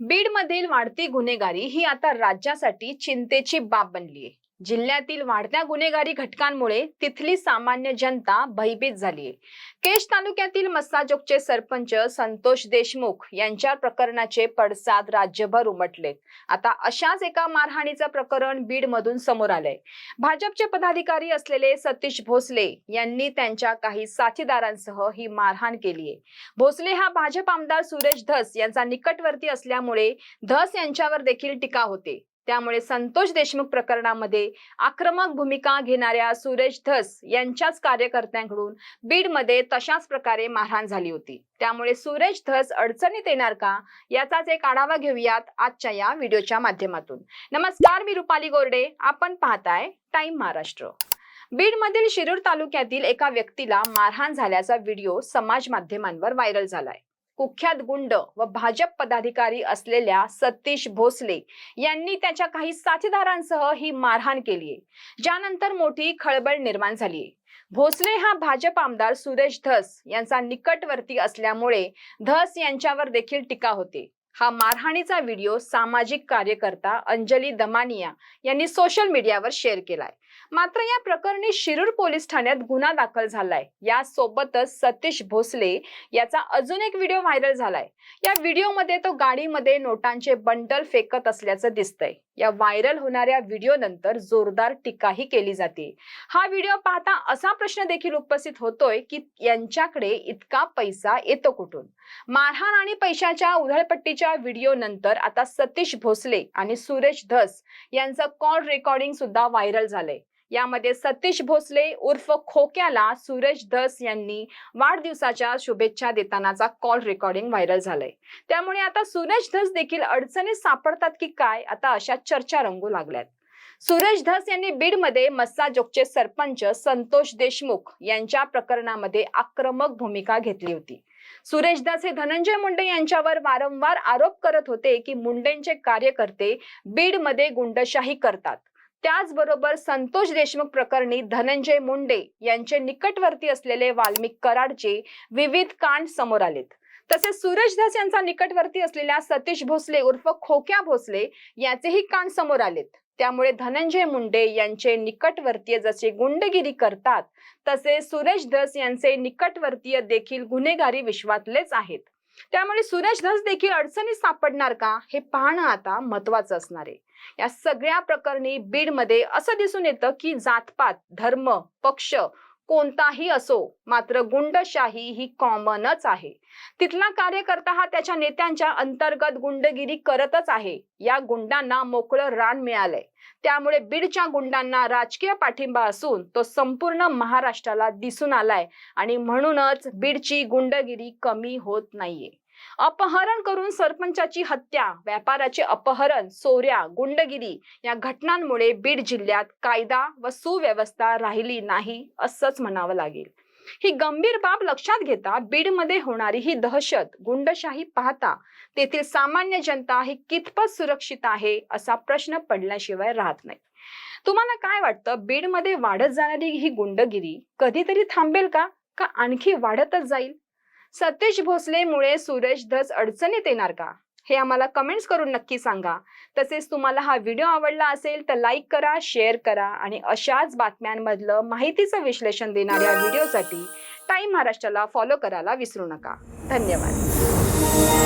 बीडमधील वाढती गुन्हेगारी ही आता राज्यासाठी चिंतेची बाब बनली आहे जिल्ह्यातील वाढत्या गुन्हेगारी घटकांमुळे तिथली सामान्य जनता भयभीत झालीये केश तालुक्यातील मस्साजोगचे सरपंच संतोष देशमुख यांच्या प्रकरणाचे पडसाद राज्यभर उमटलेत आता अशाच एका मारहाणीचं प्रकरण बीड मधून समोर आलंय. भाजपचे पदाधिकारी असलेले सतीश भोसले यांनी त्यांच्या काही साथीदारांसह ही मारहाण केलीय भोसले हा भाजप आमदार सुरेश धस यांचा निकटवर्ती असल्यामुळे धस यांच्यावर देखील टीका होते. त्यामुळे संतोष देशमुख प्रकरणामध्ये आक्रमक भूमिका घेणाऱ्या सुरेश धस यांच्याच कार्यकर्त्यांकडून बीडमध्ये तशाच प्रकारे मारहाण झाली होती. त्यामुळे सुरेश धस अडचणीत येणार का? याचाच एक आढावा घेऊयात आजच्या या व्हिडिओच्या माध्यमातून. नमस्कार मी रुपाली गोरडे. आपण पाहताय टाइम महाराष्ट्र. बीडमधील शिरूर तालुक्यातील एका व्यक्तीला मारहाण झाल्याचा व्हिडिओ समाज माध्यमांवर व्हायरल झालाय. कुख्यात गुंड व भाजप पदाधिकारी असलेल्या सतीश भोसले यांनी त्याच्या काही साथीदारांसह ही मारहाण केली ज्यानंतर मोठी खळबळ निर्माण झाली भोसले हा भाजप आमदार सुरेश धस यांचा निकटवर्ती असल्यामुळे धस यांच्यावर देखील टीका होते. हा मारहाणीचा व्हिडिओ सामाजिक कार्यकर्ता अंजली दमानिया यांनी सोशल मीडियावर शेअर केलाय. मात्र या प्रकरणी शिरूर पोलीस ठाण्यात गुन्हा दाखल झालाय. या सोबतच सतीश भोसले याचा अजून एक व्हिडिओ व्हायरल झालाय. या व्हिडिओमध्ये तो गाडीमध्ये नोटांचे बंडल फेकत असल्याचं दिसतंय. या व्हायरल होणाऱ्या व्हिडिओ नंतर जोरदार टीकाही केली जाते. हा व्हिडिओ पाहता असा प्रश्न देखील उपस्थित होतोय की यांच्याकडे इतका पैसा येतो कुठून? मारहाण आणि पैशाच्या उधळपट्टीच्या व्हिडिओ नंतर आता सतीश भोसले आणि सुरेश धस यांचं कॉल रेकॉर्डिंग सुद्धा व्हायरल झालंय. यामध्ये सतीश भोसले उर्फ खोक्याला सुरेश धस यांनी वाढदिवसाच्या शुभेच्छा देतानाचा कॉल रेकॉर्डिंग व्हायरल झालंय. त्यामुळे आता सुरेश धस देखील अडचणीत सापडतात की काय आता अशा चर्चा रंगू लागल्यात. सूरज धस यांनी बीडमध्ये मस्साजोगचे सरपंच संतोष देशमुख यांच्या प्रकरणामध्ये आक्रमक भूमिका घेतली होती. सुरेश दास हे धनंजय मुंडे यांच्यावर वारंवार आरोप करत होते की मुंडेंचे कार्यकर्ते बीडमध्ये गुंडशाही करतात. त्याचबरोबर संतोष देशमुख प्रकरणी धनंजय मुंडे यांचे निकटवर्ती असलेले वाल्मिक कराडचे विविध कांड समोर आलेत. तसेच सूरज दास यांचा निकटवर्ती असलेल्या सतीश भोसले उर्फ खोक्या भोसले याचेही कांड समोर आलेत. त्यामुळे धनंजय मुंडे यांचे निकटवर्तीय जसे गुंडगिरी करतात तसे सुरेश धस यांचे निकटवर्तीय देखील गुन्हेगारी विश्वातलेच आहेत. त्यामुळे सुरेश धस देखील अडचणीत सापडणार का? हे पाहणं आता महत्वाचं असणार आहे. या सगळ्या प्रकरणी बीडमध्ये असं दिसून येतं की जातपात धर्म पक्ष कोणताही असो मात्र गुंडशाही ही कॉमनच आहे. तिथला कार्यकर्ता हा त्याच्या नेत्यांच्या अंतर्गत गुंडगिरी करतच आहे. या गुंडांना मोकळं रान मिळालंय. त्यामुळे बीडच्या गुंडांना राजकीय पाठिंबा असून तो संपूर्ण महाराष्ट्राला दिसून आलाय आणि म्हणूनच बीडची गुंडगिरी कमी होत नाहीये. अपहरण करून सरपंचाची हत्या व्यापाराचे अपहरण चोऱ्या गुंडगिरी या घटनांमुळे बीड जिल्ह्यात कायदा व सुव्यवस्था राहिली नाही असंच म्हणावं लागेल. ही गंभीर बाब लक्षात घेता बीडमध्ये होणारी ही दहशत गुंडशाही पाहता तेथील सामान्य जनता ही कितपत सुरक्षित आहे असा प्रश्न पडल्याशिवाय राहत नाही. तुम्हाला काय वाटतं? बीडमध्ये वाढत जाणारी ही गुंडगिरी कधीतरी थांबेल का? का आणखी वाढतच जाईल? सतीश भोसलेमुळे सुरेश धस अडचणीत येणार का? हे आम्हाला कमेंट्स करून नक्की सांगा. तसेच तुम्हाला हा व्हिडिओ आवडला असेल तर लाईक करा शेअर करा आणि अशाच बातम्यांमधलं माहितीचं विश्लेषण देणाऱ्या व्हिडिओसाठी टाईम महाराष्ट्राला फॉलो करायला विसरू नका. धन्यवाद.